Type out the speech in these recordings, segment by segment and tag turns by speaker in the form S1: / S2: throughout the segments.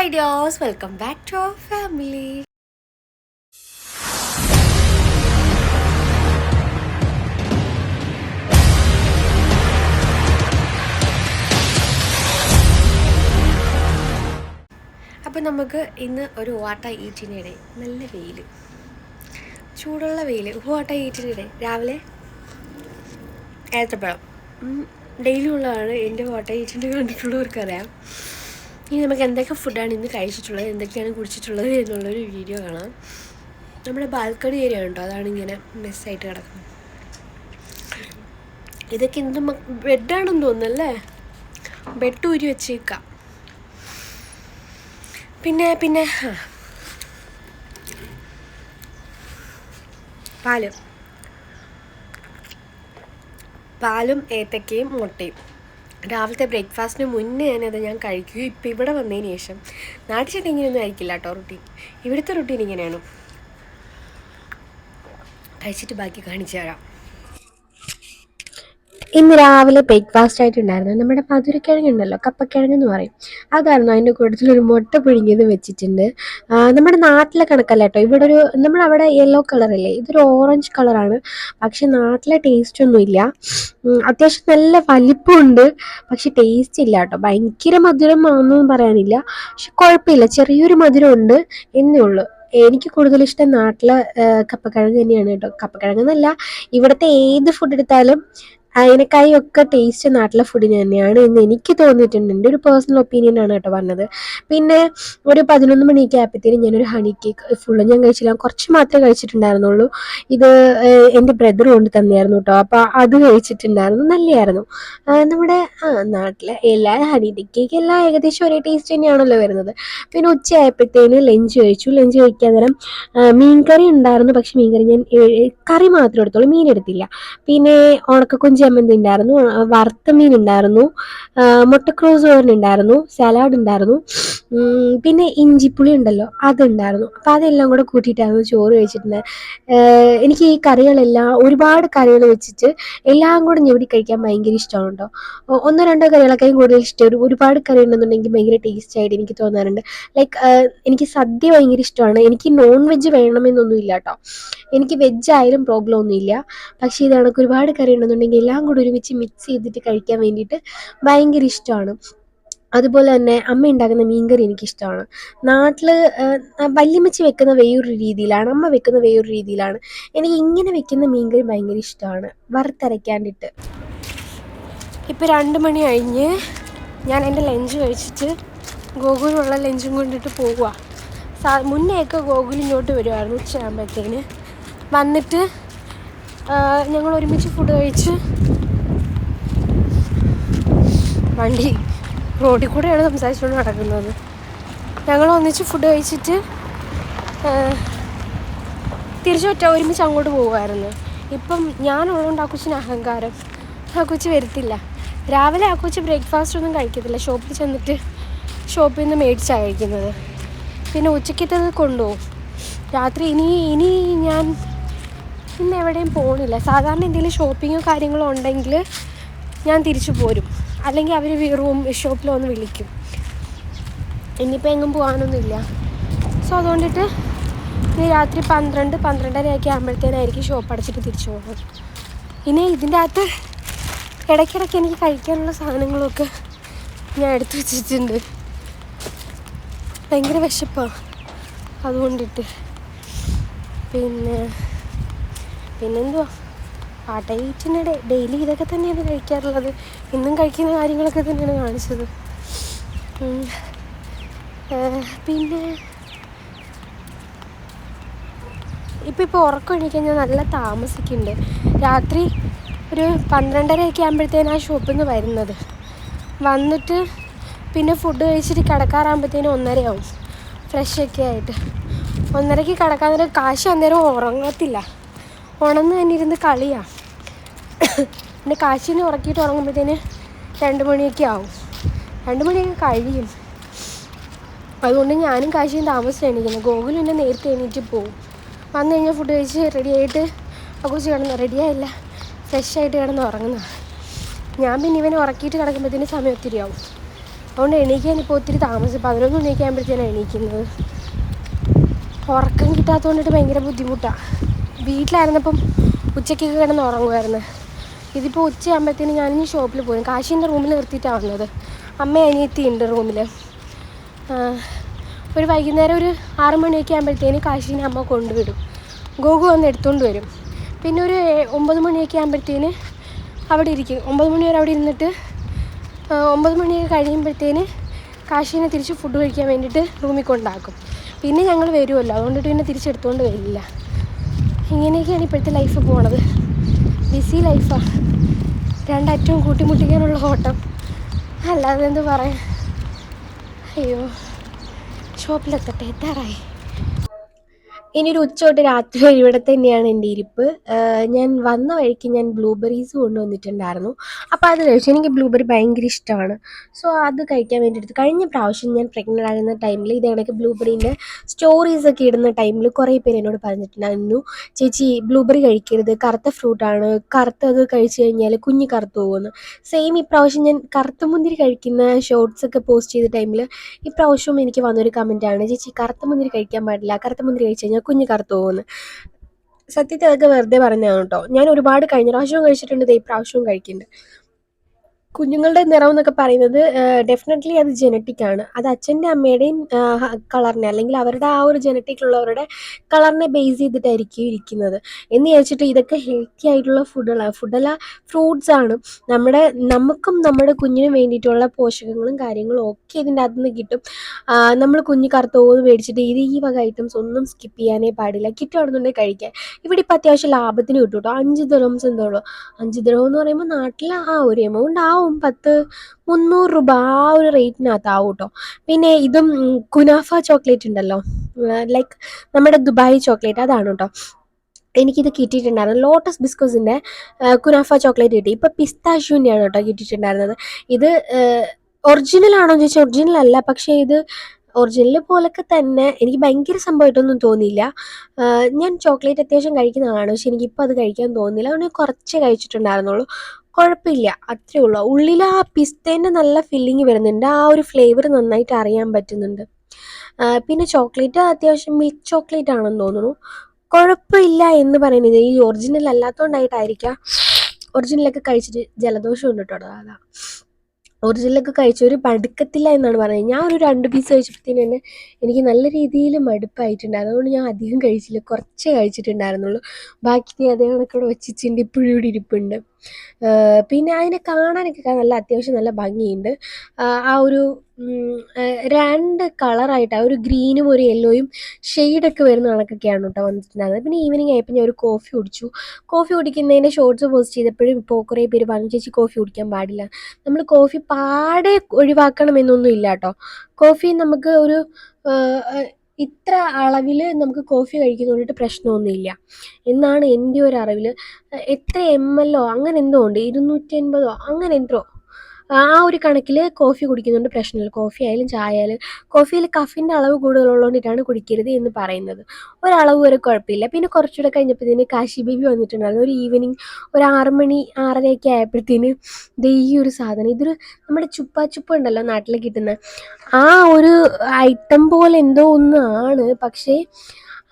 S1: Hi dears welcome back to our family. അപ്പം നമുക്ക് ഇന്ന് ഒരു വാട്ട ഈറ്റിനിടെ നല്ല വെയിൽ ചൂടുള്ള വെയിൽ വാട്ട ഈറ്റിനിടെ രാവിലെ? ഏത്തപ്പഴം. ഡെയിലി ഉള്ളതാണ്. എന്റെ വാട്ട ഈറ്റിന്റെ കണ്ടിട്ടുള്ളവർക്കറിയാം. ഇനി നമുക്ക് എന്തൊക്കെ ഫുഡാണ് ഇന്ന് കഴിച്ചിട്ടുള്ളത് എന്തൊക്കെയാണ് കുടിച്ചിട്ടുള്ളത് എന്നുള്ളൊരു വീഡിയോ കാണാം. നമ്മുടെ ബാൽക്കണി ഏരിയ ഉണ്ടോ? അതാണ് ഇങ്ങനെ മെസ്സായിട്ട് കിടക്കുന്നത്. ഇതൊക്കെ എന്ത് ബെഡാണെന്ന് തോന്നുന്നല്ലേ? ബെഡ് ഊരി വെച്ചേക്കാം. പിന്നെ പിന്നെ പാൽ. പാലും ഏത്തക്കയും മുട്ടയും. രാവിലത്തെ ബ്രേക്ക്ഫാസ്റ്റിന് മുന്നേ തന്നെ അത് ഞാൻ കഴിക്കുകയും ഇപ്പം ഇവിടെ വന്നതിന് ശേഷം നാട്ടിൽ ചെന്ന് ഇങ്ങനെയൊന്നും ആയിരിക്കില്ല കേട്ടോ റുട്ടീൻ ഇവിടുത്തെ റുട്ടീൻ ഇങ്ങനെയാണ്. കഴിച്ചിട്ട് ബാക്കി കാണിച്ചു തരാം. ഇന്ന് രാവിലെ ബ്രേക്ക്ഫാസ്റ്റ് ആയിട്ട് ഉണ്ടായിരുന്നു നമ്മുടെ മധുരക്കിഴങ്ങ് ഉണ്ടല്ലോ കപ്പക്കിഴങ്ങ് എന്ന് പറയും. അതായിരുന്നു അതിന്റെ കൂട്ടത്തിൽ ഒരു മുട്ട പിഴിഞ്ഞത് വെച്ചിട്ടുണ്ട്. നമ്മുടെ നാട്ടിലെ കണക്കല്ല കേട്ടോ. ഇവിടെ ഒരു നമ്മളവിടെ യെല്ലോ കളറല്ലേ ഇതൊരു ഓറഞ്ച് കളറാണ് പക്ഷെ നാട്ടിലെ ടേസ്റ്റ് ഒന്നുമില്ല അത്യാവശ്യം നല്ല വലിപ്പമുണ്ട്. പക്ഷെ ടേസ്റ്റ് ഇല്ല കേട്ടോ. ഭയങ്കര മധുരം ആണെന്നൊന്നും പറയാനില്ല. പക്ഷെ കുഴപ്പമില്ല. ചെറിയൊരു മധുരം ഉണ്ട് എന്നേ ഉള്ളൂ. എനിക്ക് കൂടുതൽ ഇഷ്ടം നാട്ടിലെ കപ്പക്കിഴങ്ങ് തന്നെയാണ് കേട്ടോ. കപ്പക്കിഴങ്ങ് എന്നല്ല ഇവിടുത്തെ ഏത് ഫുഡ് എടുത്താലും അതിനേക്കായി ഒക്കെ ടേസ്റ്റ് നാട്ടിലെ ഫുഡിന് തന്നെയാണ് എന്ന് എനിക്ക് തോന്നിയിട്ടുണ്ട്. എന്റെ ഒരു പേഴ്സണൽ ഒപ്പീനിയൻ ആണ് കേട്ടോ പറഞ്ഞത്. പിന്നെ ഒരു പതിനൊന്ന് മണിയൊക്കെ ആയപ്പോഴത്തേനും ഞാനൊരു ഹണി കേക്ക് ഫുള്ള് ഞാൻ കഴിച്ചില്ല. കുറച്ച് മാത്രമേ കഴിച്ചിട്ടുണ്ടായിരുന്നുള്ളൂ. ഇത് എന്റെ ബ്രദർ കൊണ്ട് തന്നെയായിരുന്നു കേട്ടോ. അപ്പോൾ അത് കഴിച്ചിട്ടുണ്ടായിരുന്നു. നല്ലതായിരുന്നു നമ്മുടെ നാട്ടിലെ എല്ലാ ഹണി കേക്ക് എല്ലാം ഏകദേശം ഒരേ ടേസ്റ്റ് തന്നെയാണല്ലോ വരുന്നത്. പിന്നെ ഉച്ചയായപ്പോഴത്തേന് ലഞ്ച് കഴിച്ചു. ലഞ്ച് കഴിക്കാൻ നേരം മീൻ മീൻകറി ഉണ്ടായിരുന്നു. പക്ഷെ മീൻകറി ഞാൻ കറി മാത്രം എടുത്തോളൂ മീൻ എടുത്തില്ല. പിന്നെ ഉണക്കക്കൊഞ്ച് ചമ്മന്തി ഉണ്ടായിരുന്നു വറുത്ത മീൻ ഉണ്ടായിരുന്നു മുട്ടക്രോസ് തോരൻ ഉണ്ടായിരുന്നു സലാഡ് ഉണ്ടായിരുന്നു പിന്നെ ഇഞ്ചിപ്പുളി ഉണ്ടല്ലോ അതുണ്ടായിരുന്നു. അപ്പോൾ അതെല്ലാം കൂടെ കൂട്ടിയിട്ടായിരുന്നു ചോറ് കഴിച്ചിട്ടുണ്ട് എനിക്ക് ഈ കറികളെല്ലാം ഒരുപാട് കറികൾ വെച്ചിട്ട് എല്ലാം കൂടെ ഞെവിടി കഴിക്കാൻ ഭയങ്കര ഇഷ്ടമാണ് കേട്ടോ ഒന്നോ രണ്ടോ കറികളൊക്കെയും കൂടുതൽ ഇഷ്ടം. ഒരുപാട് കറി ഉണ്ടെന്നുണ്ടെങ്കിൽ ഭയങ്കര ടേസ്റ്റ് ആയിട്ട് എനിക്ക് തോന്നാറുണ്ട്. ലൈക്ക് എനിക്ക് സദ്യ ഭയങ്കര ഇഷ്ടമാണ്. എനിക്ക് നോൺ വെജ് വേണമെന്നൊന്നും ഇല്ല കേട്ടോ. എനിക്ക് വെജ് ആയാലും പ്രോബ്ലം ഒന്നുമില്ല. പക്ഷേ ഇത് കണക്ക് ഒരുപാട് കറി ഉണ്ടെന്നുണ്ടെങ്കിൽ എല്ലാം കൂടി ഒരുമിച്ച് മിക്സ് ചെയ്തിട്ട് കഴിക്കാൻ വേണ്ടിയിട്ട് ഭയങ്കര ഇഷ്ടമാണ്. അതുപോലെ തന്നെ അമ്മ ഉണ്ടാക്കുന്ന മീൻകറി എനിക്കിഷ്ടമാണ്. നാട്ടിൽ വല്യമ്മച്ചി വെക്കുന്ന വേറൊരു രീതിയിലാണ് അമ്മ വെക്കുന്ന വേറൊരു രീതിയിലാണ്. എനിക്ക് ഇങ്ങനെ വെക്കുന്ന മീൻകറി ഭയങ്കര ഇഷ്ടമാണ്. വറുത്തരയ്ക്കാണ്ടിട്ട്. ഇപ്പോൾ രണ്ട് മണി കഴിഞ്ഞ് ഞാൻ എന്റെ ലഞ്ച് കഴിച്ചിട്ട് ഗോകുലുള്ള ലഞ്ചും കൊണ്ടിട്ട് പോകുക സാ മുന്നെയൊക്കെ ഗോകുലിങ്ങോട്ട് വരുമായിരുന്നു ഉച്ചയാകുമ്പോഴത്തേന് വന്നിട്ട് ഞങ്ങൾ ഒരുമിച്ച് ഫുഡ് കഴിച്ച് വണ്ടി റോഡിൽ കൂടെയാണ് സംസാരിച്ചുകൊണ്ട് നടക്കുന്നത്. ഞങ്ങൾ ഒന്നിച്ച് ഫുഡ് കഴിച്ചിട്ട് തിരിച്ചൊറ്റ ഒരുമിച്ച് അങ്ങോട്ട് പോകുമായിരുന്നു ഇപ്പം ഞാനുള്ളതുകൊണ്ട് ആ കൊച്ചിന് അഹങ്കാരം. ആ കൊച്ച് വരത്തില്ല. രാവിലെ ആ കൊച്ച് ബ്രേക്ക്ഫാസ്റ്റ് ഒന്നും കഴിക്കത്തില്ല. ഷോപ്പിൽ ചെന്നിട്ട് ഷോപ്പിൽ നിന്ന് മേടിച്ചാണ് കഴിക്കുന്നത്. പിന്നെ ഉച്ചക്കത്തത് കൊണ്ടുപോകും. രാത്രി ഇനി ഇനി ഞാൻ ഇന്ന് എവിടെയും പോകണില്ല സാധാരണ എന്തെങ്കിലും ഷോപ്പിങ്ങോ കാര്യങ്ങളോ ഉണ്ടെങ്കിൽ ഞാൻ തിരിച്ചു പോരും. അല്ലെങ്കിൽ അവർ റൂം ഷോപ്പിലോ ഒന്ന് വിളിക്കും. ഇനിയിപ്പോൾ എങ്ങും പോകാനൊന്നുമില്ല. സോ അതുകൊണ്ടിട്ട് ഇനി രാത്രി പന്ത്രണ്ട് പന്ത്രണ്ടരയൊക്കെ ആകുമ്പോഴത്തേനായിരിക്കും ഷോപ്പ് അടച്ചിട്ട് തിരിച്ചു പോകുന്നത് ഇനി ഇതിന്റെ അകത്ത് ഇടയ്ക്കിടയ്ക്ക് എനിക്ക് കഴിക്കാനുള്ള സാധനങ്ങളൊക്കെ ഞാൻ എടുത്തു വെച്ചിട്ടുണ്ട്. ഭയങ്കര വിശപ്പാണ് അതുകൊണ്ടിട്ട്. പിന്നെ പിന്നെന്തുവാ? ആ ഡേറ്റിനിടെ ഡെയിലി ഇതൊക്കെ തന്നെയാണ് കഴിക്കാറുള്ളത്. ഇന്നും കഴിക്കുന്ന കാര്യങ്ങളൊക്കെ തന്നെയാണ് കാണിച്ചത്. പിന്നെ ഇപ്പം ഇപ്പോൾ ഉറക്കം എണീക്കാൻ ഞാൻ നല്ല താമസിക്കുന്നുണ്ട്. രാത്രി ഒരു പന്ത്രണ്ടരയൊക്കെ ആകുമ്പോഴത്തേനും ആ ഷോപ്പിൽ നിന്ന് വരുന്നത്. വന്നിട്ട് പിന്നെ ഫുഡ് കഴിച്ചിട്ട് കിടക്കാറാകുമ്പോഴത്തേനും ഒന്നരയാവും. ഫ്രഷൊക്കെ ആയിട്ട്. ഒന്നരയ്ക്ക് കിടക്കാൻ നേരം കാശ് അന്നേരം ഉറങ്ങത്തില്ല. ഉണന്ന് തന്നെ ഇരുന്ന് കളിയാണ് പിന്നെ കാശിനെ ഉറക്കിയിട്ട് ഉറങ്ങുമ്പോഴത്തേന് രണ്ട് മണിയൊക്കെ ആവും. രണ്ട് മണിയൊക്കെ കഴിയും. അതുകൊണ്ട് ഞാനും കാശിയും താമസിച്ച് ഇരിക്കുന്നത് ഗോകുൽ എന്നെ നേരത്തെ എണീറ്റ് പോവും. വന്നു കഴിഞ്ഞാൽ ഫുഡ് കഴിച്ച് റെഡി ആയിട്ട് അക്കുച്ച് കിടന്ന് റെഡിയായില്ല ഫ്രഷ് ആയിട്ട് കിടന്ന് ഉറങ്ങുന്ന ഞാൻ പിന്നെ ഇവനെ ഉറക്കിയിട്ട് കിടക്കുമ്പോഴത്തേന് സമയം ഒത്തിരി ആവും. അതുകൊണ്ട് എണീക്കാൻ ഇപ്പോൾ ഒത്തിരി താമസം. പതിനൊന്ന് മണിയൊക്കെ ആകുമ്പോഴത്തേനാണ് എണീക്കുന്നത്. ഉറക്കം കിട്ടാത്തതുകൊണ്ടിട്ട് ഭയങ്കര ബുദ്ധിമുട്ടാണ് വീട്ടിലായിരുന്നപ്പം ഉച്ചയ്ക്കൊക്കെ കിടന്ന് ഉറങ്ങുമായിരുന്നു. ഇതിപ്പോൾ ഉച്ചയാകുമ്പോഴത്തേന് ഞാനിനി ഷോപ്പിൽ പോയി കാശീന്റെ റൂമിൽ നിർത്തിയിട്ടാണ് വന്നത്. അമ്മ അനിയത്തി ഉണ്ട് റൂമിൽ ഒരു വൈകുന്നേരം ഒരു ആറ് മണിയൊക്കെ ആകുമ്പോഴത്തേന് കാശീനെ അമ്മ കൊണ്ടുവിടും. ഗോകു വന്ന് എടുത്തുകൊണ്ട് വരും. പിന്നെ ഒരു ഒമ്പത് മണിയൊക്കെ ആകുമ്പോഴത്തേന് അവിടെ ഇരിക്കും. ഒമ്പത് മണി വരെ അവിടെ ഇരുന്നിട്ട് ഒമ്പത് മണിയൊക്കെ കഴിയുമ്പോഴത്തേന് കാശിനെ തിരിച്ച് ഫുഡ് കഴിക്കാൻ വേണ്ടിയിട്ട് റൂമിൽ കൊണ്ടാക്കും. പിന്നെ ഞങ്ങൾ വരുമല്ലോ അതുകൊണ്ടിട്ട് പിന്നെ തിരിച്ചെടുത്തുകൊണ്ട് വരില്ല. ഇങ്ങനെയൊക്കെയാണ് ഇപ്പോഴത്തെ ലൈഫ് പോണത്. ബിസി ലൈഫാണ് രണ്ടറ്റവും കൂട്ടിമുട്ടിക്കാനുള്ള ഓട്ടം. അല്ലാതെ എന്ത് പറയാം അയ്യോ ഷോപ്പിലെത്തട്ടെ എത്താറായി ഇനി ഒരു രാത്രി വരെ ഇവിടെ തന്നെയാണ് എന്റെ ഇരിപ്പ്. ഞാൻ വന്ന വഴിക്ക് ഞാൻ ബ്ലൂബെറീസ് കൊണ്ടുവന്നിട്ടുണ്ടായിരുന്നു. അപ്പോൾ അത് കഴിച്ചു. എനിക്ക് ബ്ലൂബെറി ഭയങ്കര ഇഷ്ടമാണ്. സോ അത് കഴിക്കാൻ വേണ്ടിയിട്ട് കഴിഞ്ഞ പ്രാവശ്യം ഞാൻ പ്രഗ്നന്റ് ആയിരുന്ന ടൈമിൽ ഇതേണക്ക് കണക്ക് ബ്ലൂബെറീന്റെ സ്റ്റോറീസ് ഒക്കെ ഇടുന്ന ടൈമിൽ കുറേ പേര് എന്നോട് പറഞ്ഞിട്ടുണ്ടായിരുന്നു. ചേച്ചി ബ്ലൂബെറി കഴിക്കരുത്. കറുത്ത ഫ്രൂട്ടാണ് കറുത്തത് കഴിച്ചു കഴിഞ്ഞാൽ കുഞ്ഞ് കറുത്തു പോകുമെന്ന് സെയിം ഇപ്രാവശ്യം ഞാൻ കറുത്ത മുന്തിരി കഴിക്കുന്ന ഷോർട്സ് ഒക്കെ പോസ്റ്റ് ചെയ്ത ടൈമിൽ ഇപ്രാവശ്യവും എനിക്ക് വന്നൊരു കമന്റാണ് ചേച്ചി കറുത്ത മുന്തിരി കഴിക്കാൻ പാടില്ല. കറുത്ത മുന്തിരി കഴിച്ചു കുഞ്ഞ് കറുത്തു പോകുന്നു സത്യത്തിൽ അതൊക്കെ വെറുതെ പറഞ്ഞതാണ് കേട്ടോ ഞാൻ ഒരുപാട് കഴിഞ്ഞ പ്രാവശ്യവും കഴിച്ചിട്ടുണ്ട് ദേ ഇപ്രാവശ്യവും കഴിക്കുന്നുണ്ട്. കുഞ്ഞുങ്ങളുടെ നിറം എന്നൊക്കെ പറയുന്നത് ഡെഫിനറ്റ്ലി അത് ജനറ്റിക് ആണ്. അത് അച്ഛന്റെ അമ്മയുടെയും കളറിനെ അല്ലെങ്കിൽ അവരുടെ ആ ഒരു ജനറ്റിക്കിലുള്ളവരുടെ കളറിനെ ബേസ് ചെയ്തിട്ടായിരിക്കും ഇരിക്കുന്നത്. എന്ന് വിചാരിച്ചിട്ട് ഇതൊക്കെ ഹെൽത്തി ആയിട്ടുള്ള ഫുഡുകളാണ് ഫുഡല്ല ഫ്രൂട്ട്സ് ആണ്. നമ്മുടെ നമുക്കും നമ്മുടെ കുഞ്ഞിനും വേണ്ടിയിട്ടുള്ള പോഷകങ്ങളും കാര്യങ്ങളും ഒക്കെ ഇതിന്റെ അകത്ത് നിന്ന് കിട്ടും നമ്മൾ കുഞ്ഞ് കറുത്തോന്ന് മേടിച്ചിട്ട് ഇത് ഈ വക ഐറ്റംസ് ഒന്നും സ്കിപ്പ് ചെയ്യാനേ പാടില്ല. കിട്ടുകയാണെന്നുണ്ടെങ്കിൽ കഴിക്കാൻ. ഇവിടെ ഇപ്പം അത്യാവശ്യം ലാഭത്തിന് കിട്ടും കേട്ടോ. അഞ്ച് ദ്രോംസ് എന്തോ അഞ്ച് ദിറം എന്ന് പറയുമ്പോൾ നാട്ടിൽ ആ ഒരു എമൗണ്ട് ആവും. പത്ത് മുന്നൂറ് രൂപ ആ ഒരു റേറ്റിനകത്താവും കേട്ടോ പിന്നെ ഇതും കുനാഫ ചോക്ലേറ്റ് ഉണ്ടല്ലോ. ലൈക്ക് നമ്മുടെ ദുബായ് ചോക്ലേറ്റ് അതാണ് കേട്ടോ എനിക്കിത് കിട്ടിയിട്ടുണ്ടായിരുന്നു. ലോട്ടസ് ബിസ്കോസിന്റെ കുനാഫ ചോക്ലേറ്റ് കിട്ടി. ഇപ്പോൾ പിസ്താഷ്യൂന്റെയാണ് കേട്ടോ കിട്ടിയിട്ടുണ്ടായിരുന്നത്. ഇത് ഒറിജിനൽ ആണോ എന്ന് ചോദിച്ചാൽ ഒറിജിനൽ അല്ല പക്ഷേ ഇത് ഒറിജിനൽ പോലൊക്കെ തന്നെ എനിക്ക് ഭയങ്കര സംഭവമായിട്ടൊന്നും തോന്നിയില്ല. ഞാൻ ചോക്ലേറ്റ് അത്യാവശ്യം കഴിക്കുന്ന ആളാണ്. പക്ഷെ എനിക്കിപ്പോൾ അത് കഴിക്കാൻ തോന്നിയില്ല. അതുകൊണ്ട് കുറച്ചേ കഴിച്ചിട്ടുണ്ടായിരുന്നുള്ളൂ. കുഴപ്പമില്ല. അത്രേ ഉള്ളൂ. ഉള്ളിൽ ആ പിസ്തേന്റെ നല്ല ഫില്ലിങ് വരുന്നുണ്ട്. ആ ഒരു ഫ്ലേവർ നന്നായിട്ട് അറിയാൻ പറ്റുന്നുണ്ട്. പിന്നെ ചോക്ലേറ്റ് അത്യാവശ്യം മിൽക്ക് ചോക്ലേറ്റ് ആണെന്ന് തോന്നുന്നു. കുഴപ്പമില്ല എന്ന് പറയുന്നത് ഈ ഒറിജിനൽ അല്ലാത്തതുകൊണ്ടായിട്ടായിരിക്കാം ഒറിജിനലൊക്കെ കഴിച്ചിട്ട് ജലദോഷം ഉണ്ട് കേട്ടോ. അതാ. ഒറിജിനലൊക്കെ കഴിച്ചൊരു മടുക്കത്തില്ല എന്നാണ് പറയുന്നത്. ഞാൻ ഒരു രണ്ട് പീസ് കഴിച്ചപ്പോഴത്തേന് തന്നെ എനിക്ക് നല്ല രീതിയിൽ മടുപ്പായിട്ടുണ്ട്. അതുകൊണ്ട് ഞാൻ അധികം കഴിച്ചില്ല. കുറച്ചേ കഴിച്ചിട്ടുണ്ടായിരുന്നുള്ളൂ. ബാക്കി അതേ കണക്കോടെ ഒച്ചിച്ചിന്റെ ഇപ്പോഴും ഇവിടെ ഇരിപ്പുണ്ട്. പിന്നെ അതിനെ കാണാനൊക്കെ നല്ല അത്യാവശ്യം നല്ല ഭംഗിയുണ്ട്. ആ, ഒരു രണ്ട് കളറായിട്ട് ആ ഒരു ഗ്രീനും ഒരു യെല്ലോയും ഷെയ്ഡൊക്കെ വരുന്ന കണക്കൊക്കെയാണ് കേട്ടോ വന്നിട്ടുണ്ടായിരുന്നത്. പിന്നെ ഈവനിങ് ആയപ്പോൾ ഞാൻ ഒരു കോഫി കുടിച്ചു. കോഫി കുടിക്കുന്നതിന്റെ ഷോർട്സ് പോസ്റ്റ് ചെയ്തപ്പോഴും ഇപ്പോൾ കുറേ പേര് പറഞ്ഞു ചേച്ചി കോഫി കുടിക്കാൻ പാടില്ല. നമ്മൾ കോഫി പാടെ ഒഴിവാക്കണമെന്നൊന്നും ഇല്ല കേട്ടോ. കോഫി നമുക്ക് ഒരു ഇത്ര അളവിൽ നമുക്ക് കോഫി കഴിക്കുന്നതുകൊണ്ടിട്ട് പ്രശ്നമൊന്നുമില്ല. എന്നാണ് എന്റെ ഒരു അറിവിൽ എത്ര എം എല്ലോ അങ്ങനെ എന്തോ ഉണ്ട്. ഇരുന്നൂറ്റി എൺപതോ അങ്ങനെ എന്തോ. ആ ഒരു കണക്കിൽ കോഫി കുടിക്കുന്നതുകൊണ്ട് പ്രശ്നമില്ല. കോഫി ആയാലും ചായ ആയാലും കോഫിയിൽ കഫിന്റെ അളവ് കൂടുതലുള്ളതുകൊണ്ടിട്ടാണ് കുടിക്കരുത് എന്ന് പറയുന്നത്. ഒരളവ് വരെ കുഴപ്പമില്ല. പിന്നെ കുറച്ചുകൂടെ കഴിഞ്ഞപ്പോഴത്തേന് കാശി ബേബി വന്നിട്ടുണ്ടായിരുന്നു. ഒരു ഈവനിങ് ഒരു ആറ് മണി ആറരയൊക്കെ ആയപ്പോഴത്തേന് ദേ ഈ ഒരു സാധനം. ഇതൊരു നമ്മുടെ ചുപ്പാ ചുപ്പ ഉണ്ടല്ലോ നാട്ടിൽ കിട്ടുന്ന ആ ഒരു ഐറ്റം പോലെ എന്തോ ഒന്നാണ് പക്ഷേ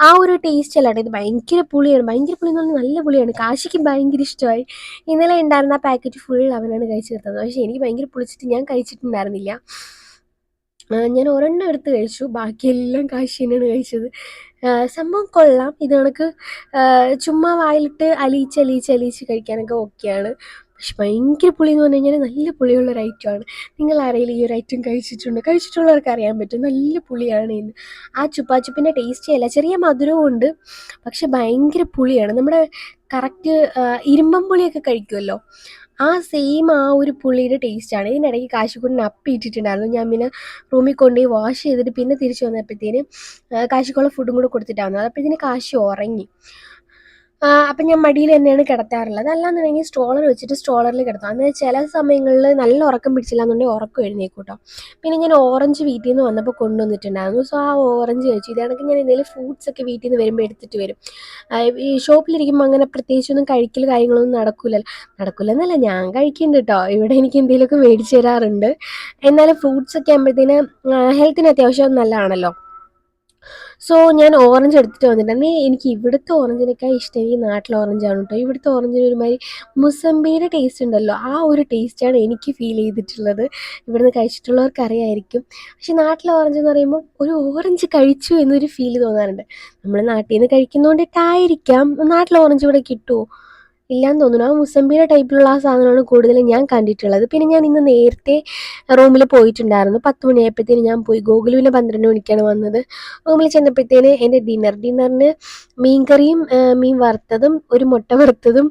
S1: ആ ഒരു ടേസ്റ്റ് അല്ല കേട്ടോ ഇത് ഭയങ്കര പുളിയാണ്. ഭയങ്കര പുളി എന്ന് പറഞ്ഞാൽ നല്ല പുളിയാണ്. കാശിക്ക് ഭയങ്കര ഇഷ്ടമായി. ഇന്നലെ ഉണ്ടായിരുന്ന ആ പാക്കറ്റ് ഫുൾ അവനാണ് കഴിച്ചു തീർത്തത് പക്ഷേ എനിക്ക് ഭയങ്കര പുളിച്ചിട്ട് ഞാൻ കഴിച്ചിട്ടുണ്ടായിരുന്നില്ല. ഞാൻ ഒരെണ്ണം എടുത്ത് കഴിച്ചു. ബാക്കിയെല്ലാം കാശി തന്നെയാണ് കഴിച്ചത്. സംഭവം കൊള്ളാം. ഇത് കണക്ക് ചുമ്മാ വായിലിട്ട് അലിയിച്ച് അലിയിച്ച് അലിയിച്ച് കഴിക്കാനൊക്കെ ഓക്കെയാണ് പക്ഷെ ഭയങ്കര പുളി എന്ന് പറഞ്ഞു കഴിഞ്ഞാൽ നല്ല പുളിയുള്ള ഒരു ഐറ്റമാണ് നിങ്ങൾ ആരെങ്കിലും ഈ ഒരു ഐറ്റം കഴിച്ചിട്ടുണ്ട്? കഴിച്ചിട്ടുള്ളവർക്ക് അറിയാൻ പറ്റും. നല്ല പുളിയാണ് ഇന്ന്. ആ ചുപ്പാച്ചുപ്പിന്റെ ടേസ്റ്റേ അല്ല. ചെറിയ മധുരവും ഉണ്ട്. പക്ഷെ ഭയങ്കര പുളിയാണ്. നമ്മുടെ കറക്റ്റ് ഇരുമ്പം പുളിയൊക്കെ കഴിക്കുമല്ലോ? ആ സെയിം ആ ഒരു പുളിയുടെ ടേസ്റ്റാണ് ഇതിനിടയ്ക്ക് കാശിക്കുട്ടിന് അപ്പി ഇട്ടിട്ടുണ്ടായിരുന്നു. ഞാൻ പിന്നെ റൂമിൽ കൊണ്ടുപോയി വാഷ് ചെയ്തിട്ട് പിന്നെ തിരിച്ചു വന്നപ്പോഴത്തേന് കാശിക്കുള്ള ഫുഡും കൂടെ കൊടുത്തിട്ടാണ് അപ്പോൾ അപ്പോഴത്തേന് കാശി ഉറങ്ങി. അപ്പം ഞാൻ മടിയിൽ തന്നെയാണ് കിടത്താറുള്ളത്. അല്ലാന്നുണ്ടെങ്കിൽ സ്ട്രോളർ വെച്ചിട്ട് സ്ട്രോളറിൽ കിടത്തും അന്ന് ചില സമയങ്ങളിൽ നല്ല ഉറക്കം പിടിച്ചില്ല എന്നുണ്ടെങ്കിൽ ഉറക്കം എഴുന്നേക്കൂട്ടോ കേട്ടോ പിന്നെ ഞാൻ ഓറഞ്ച് വീട്ടിൽ നിന്ന് വന്നപ്പോൾ കൊണ്ടുവന്നിട്ടുണ്ടായിരുന്നു. സോ ആ ഓറഞ്ച് കഴിച്ചു. ഇതാണെങ്കിൽ ഞാൻ എന്തെങ്കിലും ഫ്രൂട്ട്സ് ഒക്കെ വീട്ടിൽ നിന്ന് വരുമ്പോൾ എടുത്തിട്ട് വരും. ഈ ഷോപ്പിലിരിക്കുമ്പോൾ അങ്ങനെ പ്രത്യേകിച്ചൊന്നും കഴിക്കൽ കാര്യങ്ങളൊന്നും നടക്കില്ലല്ലോ നടക്കില്ലെന്നല്ല ഞാൻ കഴിക്കുന്നുണ്ട് കേട്ടോ ഇവിടെ എനിക്ക് എന്തെങ്കിലുമൊക്കെ മേടിച്ച് തരാറുണ്ട്. എന്നാലും ഫ്രൂട്ട്സ് ഒക്കെ ആകുമ്പോഴത്തേന് ഹെൽത്തിന് അത്യാവശ്യം നല്ലതാണല്ലോ. സോ ഞാൻ ഓറഞ്ച് എടുത്തിട്ട് വന്നിട്ടുണ്ടെങ്കിൽ എനിക്ക് ഇവിടുത്തെ ഓറഞ്ചിനേക്കാൾ ഇഷ്ടം ഈ നാട്ടിലെ ഓറഞ്ചാണ് കേട്ടോ ഇവിടുത്തെ ഓറഞ്ചിന് ഒരുമാതിരി മുസമ്പിയുടെ ടേസ്റ്റ് ഉണ്ടല്ലോ. ആ ഒരു ടേസ്റ്റാണ് എനിക്ക് ഫീൽ ചെയ്തിട്ടുള്ളത്. ഇവിടുന്ന് കഴിച്ചിട്ടുള്ളവർക്ക് അറിയായിരിക്കും. പക്ഷെ നാട്ടിലെ ഓറഞ്ച് എന്ന് പറയുമ്പോൾ ഒരു ഓറഞ്ച് കഴിച്ചു എന്നൊരു ഫീൽ തോന്നാറുണ്ട്. നമ്മൾ നാട്ടിൽ നിന്ന് കഴിക്കുന്നതുകൊണ്ടിട്ടായിരിക്കാം നാട്ടിലെ ഓറഞ്ച് ഇവിടെ കിട്ടുമോ ഇല്ലാന്ന് തോന്നുന്നു. ആ മുസമ്പിയുടെ ടൈപ്പിലുള്ള ആ സാധനമാണ് കൂടുതലും ഞാൻ കണ്ടിട്ടുള്ളത്. പിന്നെ ഞാൻ ഇന്ന് നേരത്തെ റൂമിൽ പോയിട്ടുണ്ടായിരുന്നു. പത്ത് മണിയായപ്പോഴത്തേന് ഞാൻ പോയി. ഗോകുലുവിന് പന്ത്രണ്ട് മണിക്കാണ് വന്നത്. റൂമിൽ ചെന്നപ്പോഴത്തേന് എന്റെ ഡിന്നർ ഡിന്നറിന് മീൻ കറിയും മീൻ വറുത്തതും ഒരു മുട്ട വറുത്തതും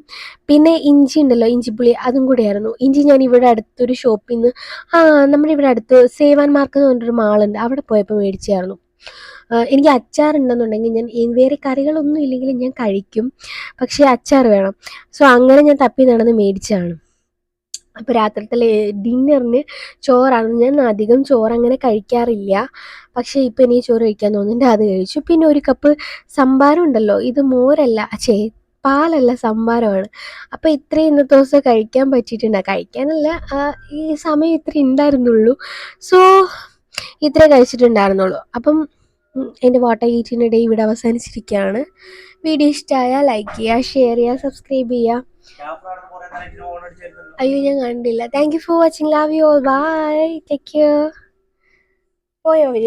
S1: പിന്നെ ഇഞ്ചി ഉണ്ടല്ലോ ഇഞ്ചിപ്പുളി അതും കൂടെയായിരുന്നു. ഇഞ്ചി ഞാൻ ഇവിടെ അടുത്തൊരു ഷോപ്പിൽ നിന്ന് ആ നമ്മുടെ ഇവിടെ അടുത്ത് സേവാൻ മാർക്ക് എന്ന് പറഞ്ഞൊരു മാളുണ്ട് അവിടെ പോയപ്പോൾ മേടിച്ചായിരുന്നു. എനിക്ക് അച്ചാർ ഉണ്ടെന്നുണ്ടെങ്കിൽ ഞാൻ വേറെ കറികളൊന്നും ഇല്ലെങ്കിലും ഞാൻ കഴിക്കും. പക്ഷേ അച്ചാർ വേണം. സോ അങ്ങനെ ഞാൻ തപ്പി നടന്ന് മേടിച്ചാണ് അപ്പോൾ രാത്രിത്തെ ഡിന്നറിന് ചോറാണ്. ഞാൻ അധികം ചോറ് അങ്ങനെ കഴിക്കാറില്ല. പക്ഷേ ഇപ്പം എനിക്ക് ചോറ് കഴിക്കാൻ തോന്നുന്നുണ്ട്. അത് കഴിച്ചു. പിന്നെ ഒരു കപ്പ് സംഭാരം ഉണ്ടല്ലോ ഇത് മോരല്ല. ചേ പാലല്ല സംഭാരമാണ് അപ്പോൾ ഇത്രയും ഇന്നത്തെ ദിവസം കഴിക്കാൻ പറ്റിയിട്ടുണ്ട്. കഴിക്കാനല്ല ഈ സമയം ഇത്രയും ഉണ്ടായിരുന്നുള്ളൂ. സോ ഇത്രേ കഴിച്ചിട്ടുണ്ടായിരുന്നുള്ളൂ. അപ്പം എന്റെ വാട്ടർ ഈറ്റിന്റെ ഡേ ഇവിടെ അവസാനിച്ചിരിക്കുകയാണ്. വീഡിയോ ഇഷ്ടമായാൽ ലൈക്ക് ചെയ്യുക ഷെയർ ചെയ്യുക സബ്സ്ക്രൈബ് ചെയ്യുക. അയ്യോ ഞാൻ കണ്ടില്ല. Thank you for watching love you all bye take care പോയോ അവർ?